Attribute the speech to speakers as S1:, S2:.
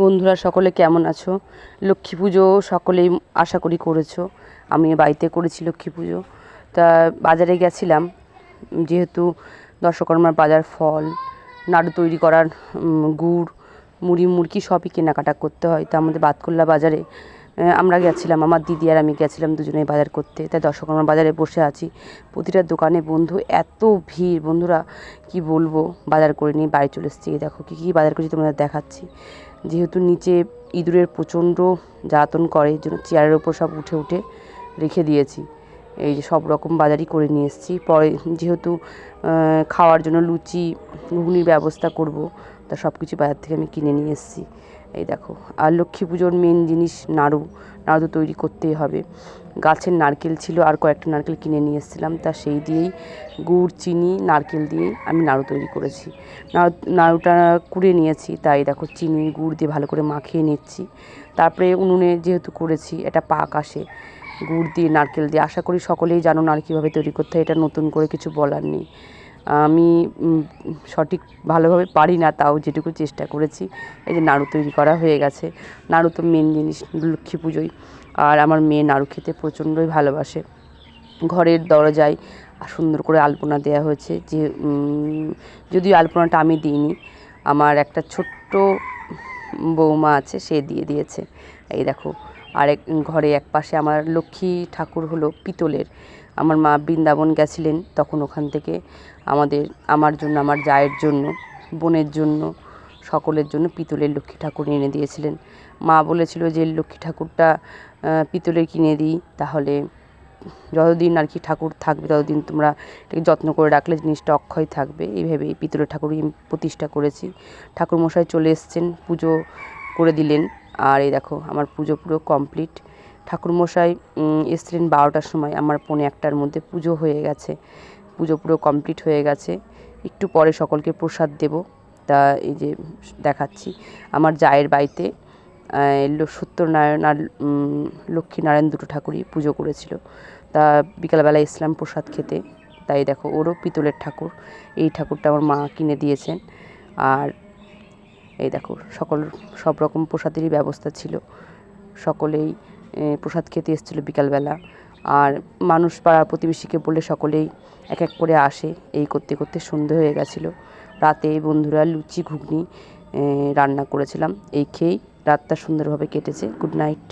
S1: বন্ধুরা, সকলে কেমন আছো? লক্ষ্মী পুজো সকলেই আশা করি করেছ। আমি বাড়িতে করেছি লক্ষ্মী পুজো। তা বাজারে গেছিলাম, যেহেতু দর্শকর্মার বাজার ফল, নাড়ু তৈরি করার গুড়, মুড়ি মুরগি সবই কেনাকাটা করতে হয়। তা আমাদের বাতকুল্লা বাজারে আমরা গেছিলাম, আমার দিদি আর আমি গেছিলাম দুজনেই বাজার করতে। তাই দর্শক, আমরা বাজারে বসে আছি। প্রতিটা দোকানে বন্ধু, এত ভিড়। বন্ধুরা, কি বলব? বাজার করে নিয়ে বাড়ি চলে এসেছি। দেখো, কী কী বাজার করেছি তোমাদের দেখাচ্ছি। যেহেতু নিচে ইঁদুরের প্রচণ্ড জ্বালাতন করে জন্য চেয়ারের ওপর সব উঠে উঠে রেখে দিয়েছি। এই যে সব রকম বাজারই করে নিয়ে এসেছি। পরে যেহেতু খাওয়ার জন্য লুচি, ঘুগনির ব্যবস্থা করব, তা সব কিছু বাজার থেকে আমি কিনে নিয়ে এসেছি। এই দেখো, আর লক্ষ্মী পুজোর মেন জিনিস নাড়ু। নাড়ু তৈরি করতেই হবে। গাছের নারকেল ছিল, আর কয়েকটা নারকেল কিনে নিয়ে এসেছিলাম, তা সেই দিয়েই গুড়, চিনি, নারকেল দিয়েই আমি নাড়ু তৈরি করেছি। নাড়ু, নাড়ুটা কুড়ে নিয়েছি, তাই দেখো চিনি, গুড় দিয়ে ভালো করে মাখিয়ে নিচ্ছি। তারপরে উনুনে যেহেতু করেছি, এটা পাক আসে। গুড় দিয়ে, নারকেল দিয়ে, আশা করি সকলেই জানো নার কীভাবে তৈরি করতে হয়, এটা নতুন করে কিছু বলার নেই। আমি সঠিক ভালোভাবে পারি না, তাও যেটুকু চেষ্টা করেছি। এই যে নাড়ু তৈরি করা হয়ে গেছে। নাড়ু তো মেন জিনিস, লক্ষ্মী পুজোয়। আর আমার মেয়ে নাড়ু খেতে প্রচণ্ডই ভালোবাসে। ঘরের দরজায় সুন্দর করে আলপনা দেওয়া হয়েছে যে যদিও আলপনাটা আমি দিইনি, আমার একটা ছোট্ট বৌমা আছে, সে দিয়ে দিয়েছে। এই দেখো আরেক ঘরে এক পাশে আমার লক্ষ্মী ঠাকুর হলো পিতলের। আমার মা বৃন্দাবন গেছিলেন তখন ওখান থেকে। আমাদের, আমার জন্য, আমার জায়ের জন্য, বোনের জন্য, সকলের জন্য পিতলের লক্ষ্মী ঠাকুর এনে দিয়েছিলেন। মা বলেছিল যে, লক্ষ্মী ঠাকুরটা পিতলের কিনে দিই, তাহলে যতদিন আর কি ঠাকুর থাকবে, ততদিন তোমরা এটাকে যত্ন করে রাখলে জিনিসটা অক্ষয় থাকবে। এইভাবে এই পিতলের ঠাকুর আমি প্রতিষ্ঠা করেছি। ঠাকুর মশাই চলে এসছেন, পুজো করে দিলেন। আর এই দেখো, আমার পুজো পুরো কমপ্লিট ঠাকুরমশাই এসছিলেন বারোটার সময়, আমার পৌনে একটার মধ্যে পুজো হয়ে গেছে। পুজো পুরো কমপ্লিট হয়ে গেছে। একটু পরে সকলকে প্রসাদ দেব। তা এই যে দেখাচ্ছি, আমার জায়ের বাড়িতে সত্যনারায়ণ আর লক্ষ্মীনারায়ণ দুটো ঠাকুরই পুজো করেছিল। তা বিকালবেলা ইসলাম প্রসাদ খেতে। তাই দেখো, ওরও পিতলের ঠাকুর। এই ঠাকুরটা আমার মা কিনে দিয়েছেন। আর এই দেখো, সকল, সব রকম প্রসাদেরই ব্যবস্থা ছিল। সকলেই প্রসাদ খেতে এসেছিল বিকালবেলা। আর মানুষ পাড়া প্রতিবেশীকে বলে সকলেই এক এক করে আসে, এই করতে করতে সন্ধে হয়ে গেছিল। রাতে বন্ধুরা লুচি, ঘুগনি রান্না করেছিলাম। এই খেয়েই রাতটা সুন্দরভাবে কেটেছে। Good night.